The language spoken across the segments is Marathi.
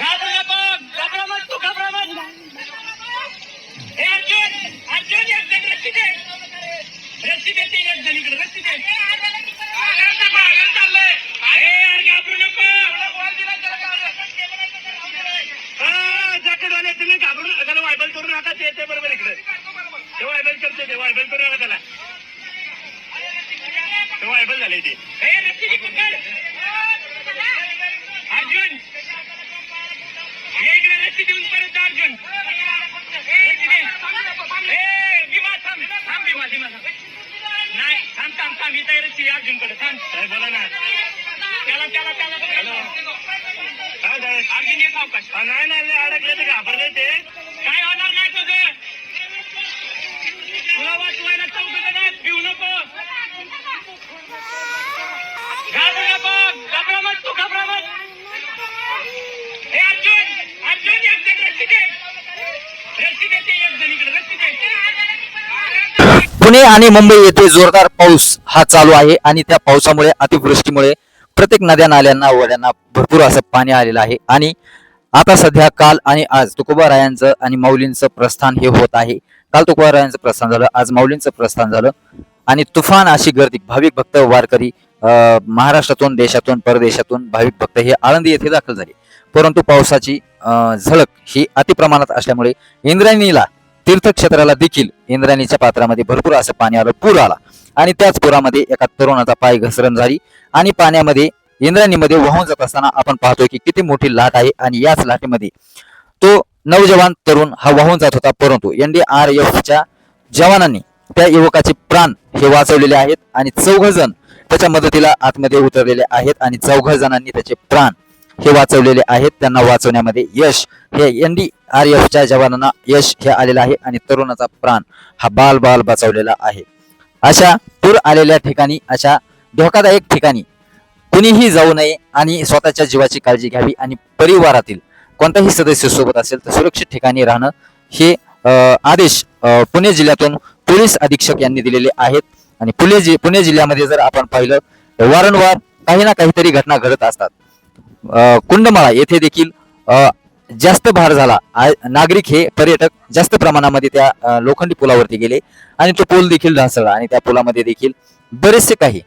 घाबरू नको घाबरा मत तू? घाबरा मत हे अर्जुन अर्जुन एक जण रस्सी दे. रस्सी दे तीन एक जण इकडे रस्सी दे. तुम्ही घाबरून त्याला वायबल करू नका. ते बरोबर इकडे. ते वायबल करते वायबल करू त्याला. वायबल झाले ते. रस्सी पकड ये देऊन परत जा, अर्जुन थांब. थांब, भीमा, भीमा, नाही थांब थांब थांब ही तयारी ती अर्जुनकडे थांब बोला ना त्याला त्याला त्याला काय झालं? अर्जुन एक अवकाश नाही नाही नाही, अडकले ते घाबरले ते पुणे आणि मुंबई येथे जोरदार पाऊस हा चालू आहे आणि त्या पावसामुळे अतिवृष्टीमुळे प्रत्येक नद्या नाल्यांना वड्यांना भरपूर असं पाणी आलेलं आहे. आणि आता सध्या काल आणि आज तुकोबारायांचं आणि माऊलींचं प्रस्थान हे होत आहे. काल तुकोबारायांचं प्रस्थान झालं आज माऊलींचं प्रस्थान झालं. आणि तुफान अशी गर्दी भाविक भक्त वारकरी महाराष्ट्रातून देशातून परदेशातून भाविक भक्त हे आळंदी येथे दाखल झाले. परंतु पावसाची झलक ही अतिप्रमाणात असल्यामुळे इंद्रायणीला तीर्थक्षेत्राला देखील इंद्रायणीच्या पात्रामध्ये भरपूर असं पाणी आलं पूर आला. आणि त्याच पुरामध्ये एका तरुणाचा पाय घसरण झाली आणि पाण्यामध्ये इंद्रायणीमध्ये वाहून जात असताना आपण पाहतोय की किती मोठी लाट आहे आणि याच लाटेमध्ये तो नवजवान तरुण हा वाहून जात होता परंतु एनडीआरएफ च्या जवानांनी त्या युवकाचे प्राण हे वाचवलेले आहेत आणि चौघ जण त्याच्या मदतीला आतमध्ये उतरलेले आहेत आणि चौघ जणांनी त्याचे प्राण हे वाचवलेले आहेत. त्यांना वाचवण्यामध्ये यश हे एन डी आर एफच्या जवानांना यश हे आलेलं आहे आणि तरुणाचा प्राण हा बाल बाल बचावलेला आहे. अशा पूर आलेल्या ठिकाणी अशा धोकादायक ठिकाणी कुणीही जाऊ नये आणि स्वतःच्या जीवाची काळजी घ्यावी आणि परिवारातील कोणताही सदस्य सोबत असेल तर सुरक्षित ठिकाणी राहणं हे आदेश पुणे जिल्ह्यातून पोलीस अधीक्षक यांनी दिलेले आहेत. आणि पुणे जि पुणे जिल्ह्यामध्ये जर आपण पाहिलं तर वारंवार काही ना काहीतरी घटना घडत असतात. कुंडमाळा येथे देखील जास्त भार झाला. नागरिक हे पर्यटक जास्त प्रमाणामध्ये त्या लोखंडी पुलावरती गेले आणि तो पूल देखील ढासळला आणि त्या पुलामध्ये देखील बरेचसे काही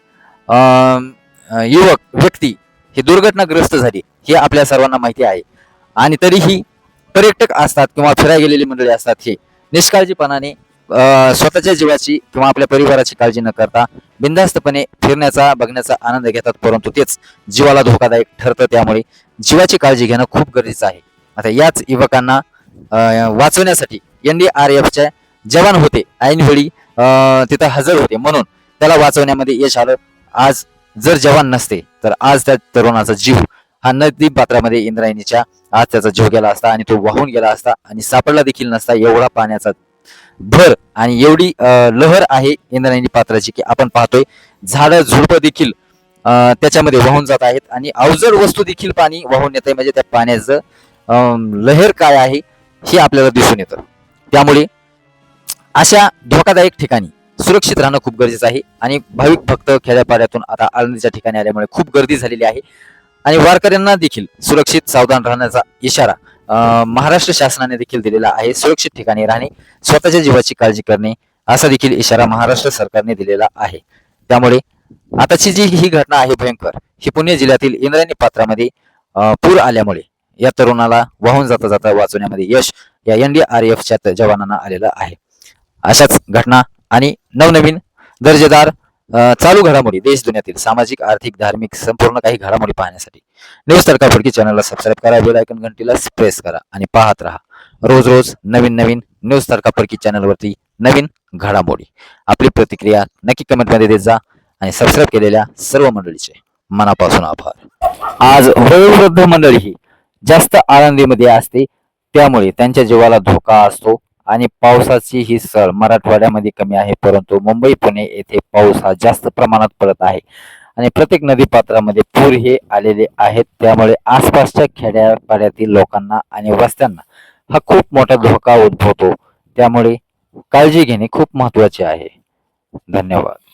युवक व्यक्ती हे दुर्घटनाग्रस्त झाली हे आपल्या सर्वांना माहिती आहे. आणि तरीही पर्यटक असतात किंवा फिरायला गेलेली मंडळी असतात हे निष्काळजीपणाने स्वतःच्या जीवाची किंवा आपल्या परिवाराची काळजी न करता बिंदास्तपणे फिरण्याचा बघण्याचा आनंद घेतात परंतु तेच जीवाला धोकादायक ठरतं त्यामुळे जीवाची काळजी घेणं खूप गरजेचं आहे. आता याच युवकांना अ, वाचवण्यासाठी एनडीआरएफचे जवान होते. ऐनवेळी तिथं हजर होते. म्हणून त्याला वाचवण्यामध्ये यश आलं. आज जर जवान नसते तर आज त्या तरुणाचा जीव हा नदी पात्रामध्ये इंद्रायणीच्या आज त्याचा जीव गेला असता आणि तो वाहून गेला असता आणि सापडला देखील नसता एवढा पाण्याचा भर आणि एवढी लहर आहे इंद्रायणी पात्राची की आपण पाहतोय. झाडं झुडपं देखील त्याच्यामध्ये वाहून जात आहेत आणि अवजड वस्तू देखील पाणी वाहून येत आहे म्हणजे त्या पाण्याचं लहर काय आहे हे आपल्याला दिसून येतं. त्यामुळे अशा धोकादायक ठिकाणी सुरक्षित राहणं खूप गरजेचं आहे आणि भाविक भक्त खेड्यापाड्यातून आता आळंदीच्या ठिकाणी आल्यामुळे खूप गर्दी झालेली आहे. आणि वारकऱ्यांना देखील सुरक्षित सावधान राहण्याचा इशारा महाराष्ट्र शासनाने देखील दिलेला आहे सुरक्षित ठिकाणी राहणे स्वतःच्या जीवाची काळजी करणे असा देखील इशारा महाराष्ट्र सरकारने दिलेला आहे. त्यामुळे आताची जी ही घटना आहे भयंकर ही पुणे जिल्ह्यातील इंद्रायणी पात्रामध्ये पूर आल्यामुळे या तरुणाला वाहून जाता जाता वाचवण्यामध्ये यश या एनडीआरएफच्या जवानांना आलेलं आहे. अशाच घटना आणि नवनवीन दर्जेदार चालू घडामोडी देश दुनियातील सामाजिक आर्थिक धार्मिक संपूर्ण काही घडामोडी पाहण्यासाठी. न्यूज तडकाफडकी चॅनलला सबस्क्राईब करा बेल आयकॉन घंटीला प्रेस करा आणि पाहत राहा. रोज रोज नवीन नवीन न्यूज तडकाफडकी चॅनलवरती नवीन घडामोडी. आपली प्रतिक्रिया नक्की कमेंटमध्ये देत जा आणि सबस्क्राईब केलेल्या सर्व मंडळीचे मनापासून आभार. आज वयोवृद्ध मंडळी ही जास्त आनंदीमध्ये असते त्यामुळे त्यांच्या जीवाला धोका असतो आणि पावसाची ही सळ मराठवाड्यामध्ये कमी आहे परंतु मुंबई पुणे येथे पाऊस हा जास्त प्रमाणात पडत आहे. आणि प्रत्येक नदी पात्रामध्ये पूर हे आलेले आहेत. त्यामुळे आसपासच्या खेड्यापाड्यातील लोकांना आणि वस्त्यांना हा खूप मोठा धोका उद्भवतो. त्यामुळे काळजी घेणे खूप महत्त्वाचे आहे. धन्यवाद.